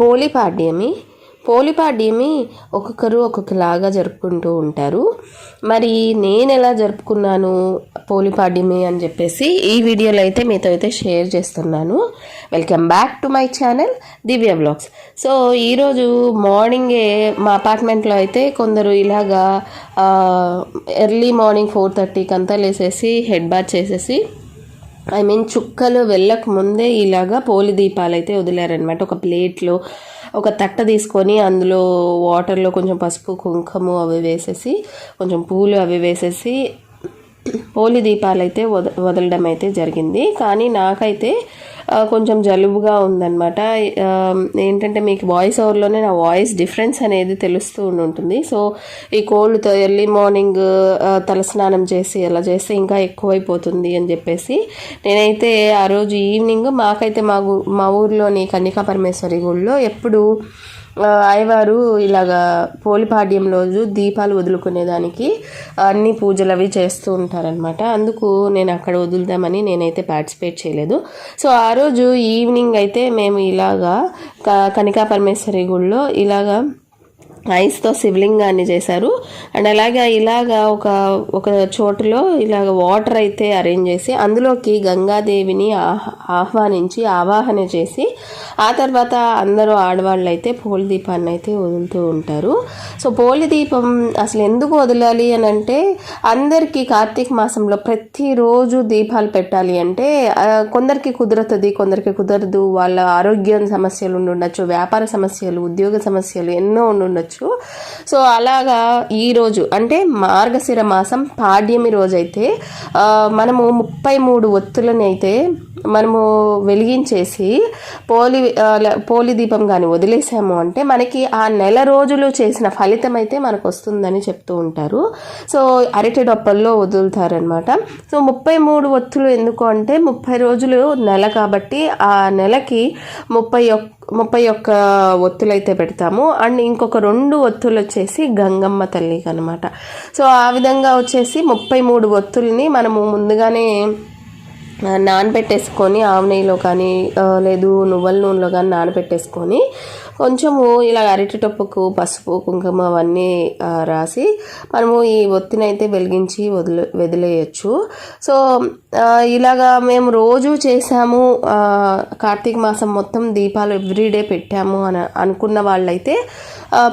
పోలిపాడ్యమి. పోలిపాడ్యమి ఒక్కొక్కరు ఒక్కొక్కలాగా జరుపుకుంటూ ఉంటారు. మరి నేను ఎలా జరుపుకున్నాను పోలిపాడ్యమి అని చెప్పేసి ఈ వీడియోలో అయితే మీతో అయితే షేర్ చేస్తున్నాను. Welcome back to my channel Divya blogs. So ఈరోజు మార్నింగే మా అపార్ట్మెంట్లో అయితే కొందరు ఇలాగా ఎర్లీ మార్నింగ్ ఫోర్ థర్టీకి అంతా లేసేసి హెడ్ బాత్ చేసేసి ఐ మీన్ చుక్కలు వెళ్ళక ముందే ఇలాగా పోలి దీపాలు అయితే వదిలారనమాట ఒక ప్లేట్లో ఒక తట్ట తీసుకొని అందులో వాటర్లో కొంచెం పసుపు కుంకుమ అవి వేసేసి కొంచెం పూలు అవి వేసేసి పోలి దీపాలు అయితే వద వదలడం అయితే జరిగింది. కానీ నాకైతే కొంచెం జలుబుగా ఉందన్నమాట. ఏంటంటే మీకు వాయిస్ ఓవర్లోనే నా వాయిస్ డిఫరెన్స్ అనేది తెలుస్తూ ఉంటుంది సో ఈ కోల్డ్తో ఎర్లీ మార్నింగ్ తలస్నానం చేసి అలా చేస్తే ఇంకా ఎక్కువైపోతుంది అని చెప్పేసి నేనైతే ఆ రోజు ఈవినింగ్ మాకైతే మా ఊ- మా ఊర్లోని కన్యకా పరమేశ్వరి గుళ్ళో ఎప్పుడు అయ్యవారు ఇలాగా పోలిపాడ్యం రోజు దీపాలు వదులుకునేదానికి అన్ని పూజలు అవి చేస్తూ ఉంటారనమాట అందుకు నేను అక్కడ వదులుదామని నేనైతే పార్టిసిపేట్ చేయలేదు. సో ఆ రోజు ఈవినింగ్ అయితే మేము ఇలాగా క- కనికా పరమేశ్వరి గుడిలో ఇలాగా ఐస్తో శివలింగాన్ని చేశారు. అండ్ అలాగే ఇలాగా ఒక ఒక చోటులో ఇలాగ వాటర్ అయితే అరేంజ్ చేసి అందులోకి గంగాదేవిని ఆహ్వానించి ఆవాహన చేసి ఆ తర్వాత అందరూ ఆడవాళ్ళు అయితే పోలి దీపాన్ని అయితే వదులుతూ ఉంటారు. సో పోలి దీపం అసలు ఎందుకు వదలాలి అని అంటే అందరికీ కార్తీక మాసంలో ప్రతిరోజు దీపాలు పెట్టాలి అంటే కొందరికి కుదురుతుంది కొందరికి కుదరదు. వాళ్ళ ఆరోగ్యం సమస్యలు ఉండుండొచ్చు వ్యాపార సమస్యలు ఉద్యోగ సమస్యలు ఎన్నో ఉండుండొచ్చు. సో అలాగా ఈ రోజు అంటే మార్గశిర మాసం పాడ్యమి రోజైతే మనము ముప్పై మూడు ఒత్తులని అయితే మనము వెలిగించేసి పోలి పోలి దీపం కానీ వదిలేసాము అంటే మనకి ఆ నెల రోజులు చేసిన ఫలితం అయితే మనకు వస్తుందని చెప్తూ ఉంటారు. సో అరటి డొప్పల్లో వదులుతారనమాట. సో ముప్పై మూడు ఒత్తులు ఎందుకు అంటే ముప్పై రోజులు నెల కాబట్టి ఆ నెలకి ముప్పై ఒక్క ముప్పై ఒక్క ఒత్తులు అయితే పెడతాము. అండ్ ఇంకొక రెండు ఒత్తులు వచ్చేసి గంగమ్మ తల్లికి అనమాట సో ఆ విధంగా వచ్చేసి ముప్పై మూడు ఒత్తుల్ని మనము ముందుగానే నానబెట్టేసుకొని ఆవు నెయ్యిలో కానీ లేదు నువ్వుల నూనెలో కానీ నానబెట్టేసుకొని కొంచెము ఇలా అరటిటొప్పుకు పసుపు కుంకుమ అవన్నీ రాసి మనము ఈ ఒత్తినైతే వెలిగించి వదిలే వదిలేయచ్చు. సో ఇలాగా మేము రోజు చేసాము కార్తీక మాసం మొత్తం దీపాలు ఎవ్రీడే పెట్టాము అని అనుకున్న వాళ్ళైతే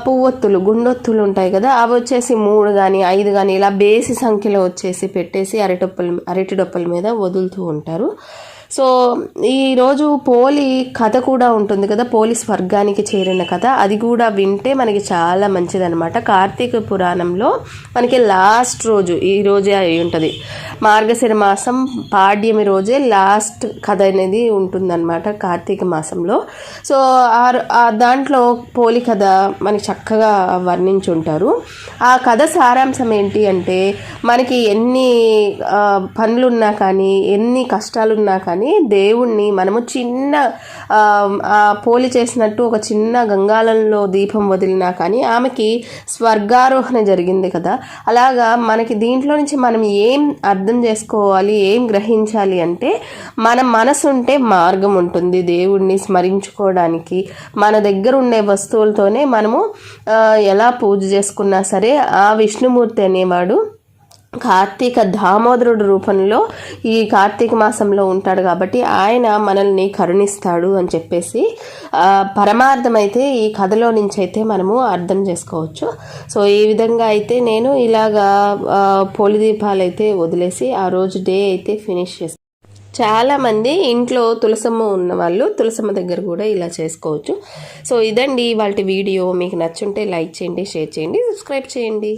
పువ్వొత్తులు గుండొత్తులు ఉంటాయి కదా అవి వచ్చేసి మూడు కానీ ఐదు కానీ ఇలా బేసి సంఖ్యలో వచ్చేసి పెట్టేసి అరటొప్పల అరటి డొప్పల మీద వదులుతూ ఉంటారు. సో ఈరోజు పోలి కథ కూడా ఉంటుంది కదా పోలి స్వర్గానికి చేరిన కథ. అది కూడా వింటే మనకి చాలా మంచిదనమాట కార్తీక పురాణంలో మనకి లాస్ట్ రోజు ఈ రోజే అయి ఉంటుంది. మార్గశిర మాసం పాడ్యమి రోజే లాస్ట్ కథ అనేది ఉంటుందన్నమాట కార్తీక మాసంలో. సో ఆ- దాంట్లో పోలి కథ మనకి చక్కగా వర్ణించి ఉంటారు. ఆ కథ సారాంశం ఏంటి అంటే మనకి ఎన్ని పనులున్నా కానీ ఎన్ని కష్టాలున్నా కానీ కానీ దేవుణ్ణి మనము చిన్న ఆ, పోలి చేసినట్టు ఒక చిన్న గంగాలంలో దీపం వదిలినా కానీ ఆమెకి స్వర్గారోహణ జరిగింది కదా. అలాగా మనకి దీంట్లో నుంచి మనం ఏం అర్థం చేసుకోవాలి ఏం గ్రహించాలి అంటే మన మనసు ఉంటే మార్గం ఉంటుంది దేవుణ్ణి స్మరించుకోవడానికి. మన దగ్గర ఉండే వస్తువులతోనే మనము ఎలా పూజ చేసుకున్నా సరే ఆ విష్ణుమూర్తి అనేవాడు కార్తీక దామోదరుడు రూపంలో ఈ కార్తీక మాసంలో ఉంటాడు కాబట్టి ఆయన మనల్ని కరుణిస్తాడు అని చెప్పేసి పరమార్థమైతే ఈ కథలో నుంచి అయితే మనము అర్థం చేసుకోవచ్చు. సో ఈ విధంగా అయితే నేను ఇలాగా పోలిదీపాలు పోలి దీపాలు అయితే వదిలేసి ఆ రోజు డే అయితే ఫినిష్ చేస్తాను చాలామంది ఇంట్లో తులసమ్మ ఉన్నవాళ్ళు తులసమ్మ దగ్గర కూడా ఇలా చేసుకోవచ్చు. సో ఇదండి వాళ్ళ వీడియో. మీకు నచ్చుంటే లైక్ చేయండి షేర్ చేయండి సబ్స్క్రైబ్ చేయండి.